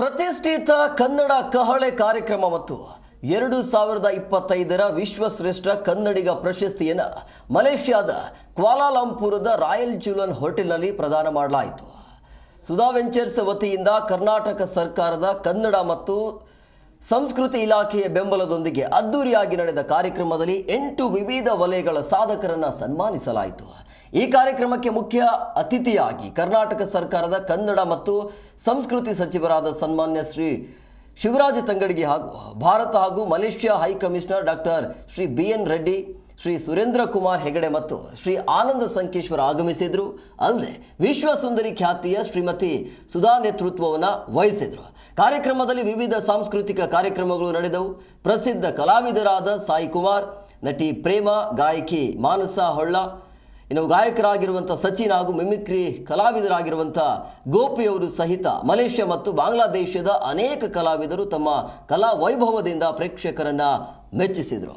ಪ್ರತಿಷ್ಠಿತ ಕನ್ನಡ ಕಹಳೆ ಕಾರ್ಯಕ್ರಮ ಮತ್ತು ಎರಡು ಸಾವಿರದ ಇಪ್ಪತ್ತೈದರ ವಿಶ್ವಶ್ರೇಷ್ಠ ಕನ್ನಡಿಗ ಪ್ರಶಸ್ತಿಯನ್ನು ಮಲೇಷ್ಯಾದ ಕ್ವಾಲಾಲಂಪುರದ ರಾಯಲ್ ಜುಲನ್ ಹೋಟೆಲ್ನಲ್ಲಿ ಪ್ರದಾನ ಮಾಡಲಾಯಿತು. ಸುಧಾ ವೆಂಚರ್ಸ್ ವತಿಯಿಂದ ಕರ್ನಾಟಕ ಸರ್ಕಾರದ ಕನ್ನಡ ಮತ್ತು ಸಂಸ್ಕೃತಿ ಇಲಾಖೆಯ ಬೆಂಬಲದೊಂದಿಗೆ ಅದ್ದೂರಿಯಾಗಿ ನಡೆದ ಕಾರ್ಯಕ್ರಮದಲ್ಲಿ ಎಂಟು ವಿವಿಧ ವಲಯಗಳ ಸಾಧಕರನ್ನು ಸನ್ಮಾನಿಸಲಾಯಿತು. ಈ ಕಾರ್ಯಕ್ರಮಕ್ಕೆ ಮುಖ್ಯ ಅತಿಥಿಯಾಗಿ ಕರ್ನಾಟಕ ಸರ್ಕಾರದ ಕನ್ನಡ ಮತ್ತು ಸಂಸ್ಕೃತಿ ಸಚಿವರಾದ ಸನ್ಮಾನ್ಯ ಶ್ರೀ ಶಿವರಾಜ ತಂಗಡಗಿ ಹಾಗೂ ಭಾರತ ಹಾಗೂ Malaysia high commissioner doctor Shri B N Reddy Shri Surendra Kumar Hegde ಮತ್ತು ಶ್ರೀ ಆನಂದ ಸಂಕೇಶ್ವರ ಆಗಮಿಸಿದ್ರು. ಅಲ್ಲದೆ ವಿಶ್ವ ಸುಂದರಿ ಖ್ಯಾತಿಯ ಶ್ರೀಮತಿ ಸುಧಾ ನೇತೃತ್ವವನ್ನು ವಹಿಸಿದ್ರು. ಕಾರ್ಯಕ್ರಮದಲ್ಲಿ ವಿವಿಧ ಸಾಂಸ್ಕೃತಿಕ ಕಾರ್ಯಕ್ರಮಗಳು ನಡೆದವು. ಪ್ರಸಿದ್ಧ ಕಲಾವಿದರಾದ ಸಾಯಿ ಕುಮಾರ್, ನಟಿ ಪ್ರೇಮ, ಗಾಯಕಿ ಮಾನಸ ಹೊಳ್ಳ, ಇನ್ನು ಗಾಯಕರಾಗಿರುವಂಥ ಸಚಿನ್ ಹಾಗೂ ಮಿಮಿಕ್ರಿ ಕಲಾವಿದರಾಗಿರುವಂಥ ಗೋಪಿಯವರು ಸಹಿತ ಮಲೇಷ್ಯಾ ಮತ್ತು ಬಾಂಗ್ಲಾದೇಶದ ಅನೇಕ ಕಲಾವಿದರು ತಮ್ಮ ಕಲಾ ವೈಭವದಿಂದ ಪ್ರೇಕ್ಷಕರನ್ನು ಮೆಚ್ಚಿಸಿದರು.